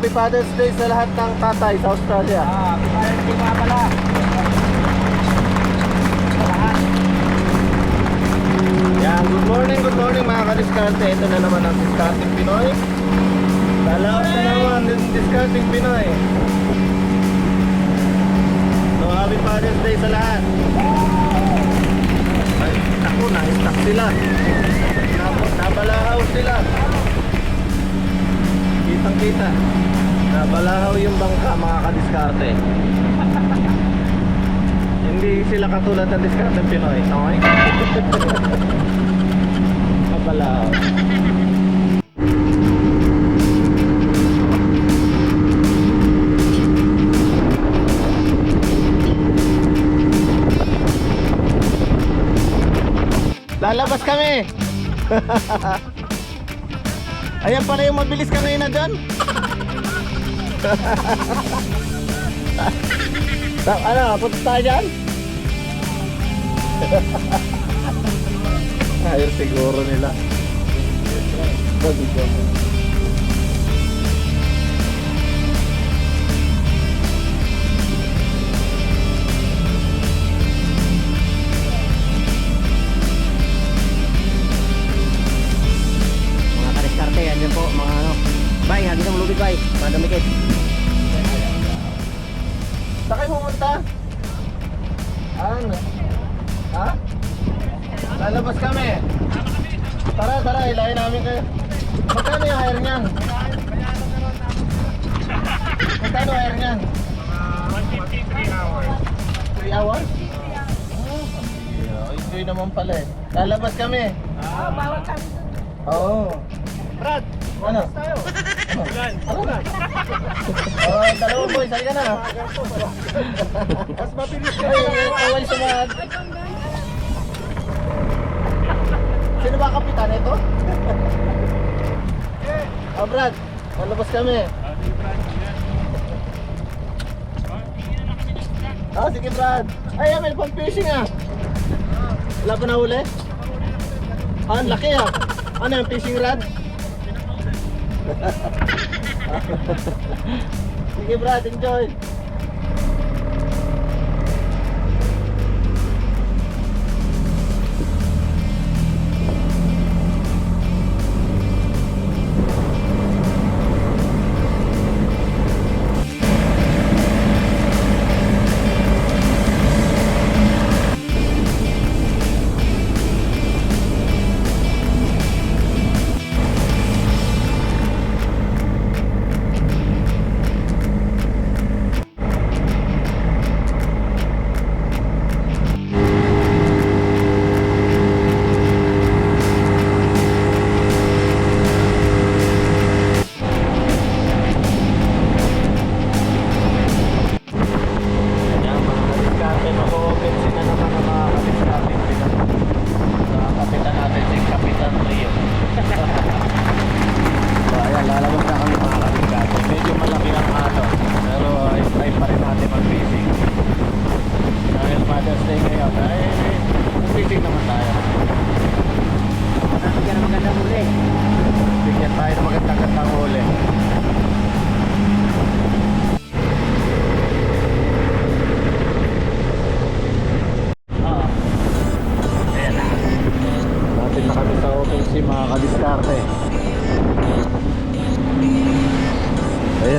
Happy Father's Day sa lahat ng tatay sa Australia. Ah, Father's Day nga pala. Yan, good morning, good morning mga kadiskarte. Ito na naman ang Discarding Pinoy. Salamat na naman ng Discarding Pinoy. So, Happy Father's Day sa lahat. Ay, ako, na-stuck sila. Nab- Nabalahaw sila. Kitang kita. Nabalahaw yung bangka mga kadiskarte. Hindi sila katulad ng Discarding Pinoy. Okay? Nabalahaw. Lalabas kami. Ayan pala yung mabilis ka ngayon na dyan. Ano, punta tayo dyan? Ayun siguro nila. Mga Mga dumikit. Saan kayo pumunta? Ano? Ha? Lalabas kami. Tara, tara, ilahin namin kayo. Magkano yung hire niyan? Magkano hire niyan? 153 hours. 3 hours? Oh, enjoy naman pala eh. Lalabas kami. Ah, bawal kami. Oo. Brad, Ano? tayo. Ulan. Ulan. Oh, dalawa boy, sali ka na. Mas mabilis ka. Ay, ay, awal sumad. Sino ba kapitan ito? Oh, Brad, lalabas kami. Ah, sige Brad. Ay, may pang fishing ah. Wala pa nahuli? Ah, ang laki ah. Ano yung fishing rod? sige Brad, enjoy.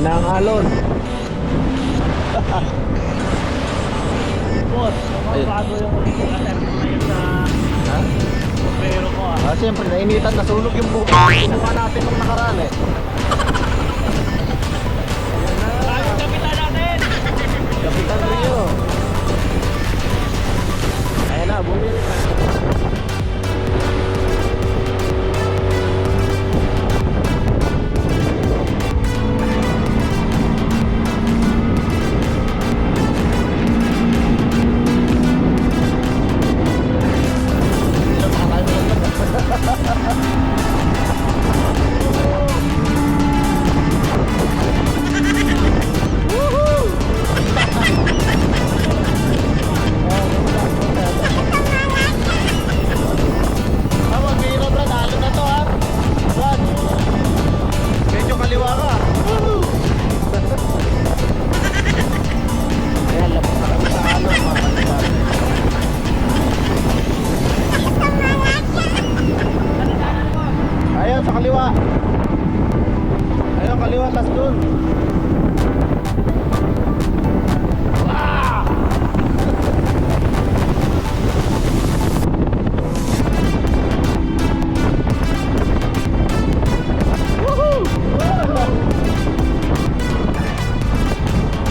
Ayan na ang alon. Boss, bago yung ngayon sa Ha? pero ko ah. Ah, siyempre, nainitan, nasunog yung buka. Kinuha natin nung nakaraan eh.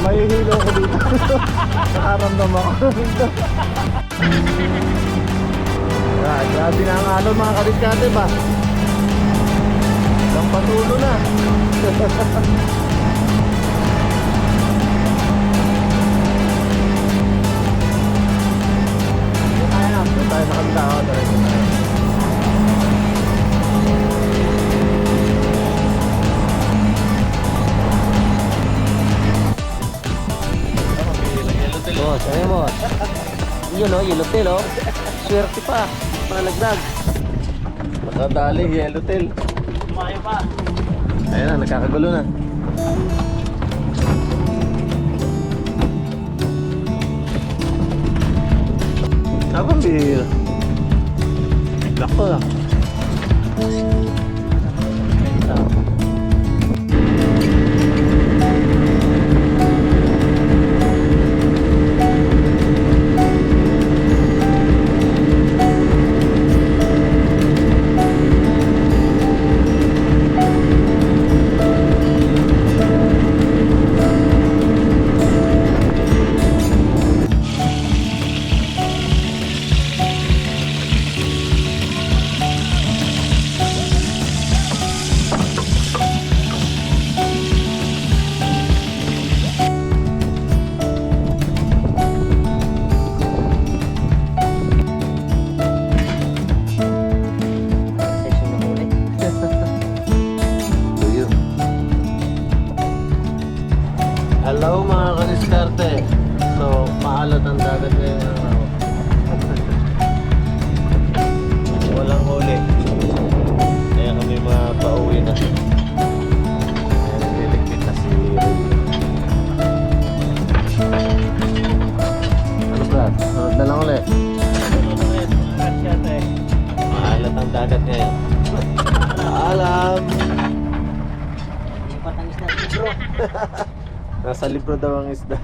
Mahihilo ko dito. Nakaramdam ako. Ah, grabe na ang alon mga kadiskate ba? Ang patulo na. Boss, ano mo? Yun oh, yellow tail oh. Swerte pa. Panalagdag. Nakadali, yellow tail. Kumain pa. Ayun na, nagkakagulo na. Abang bihira. Lako lang. Nasa libro daw ang isda.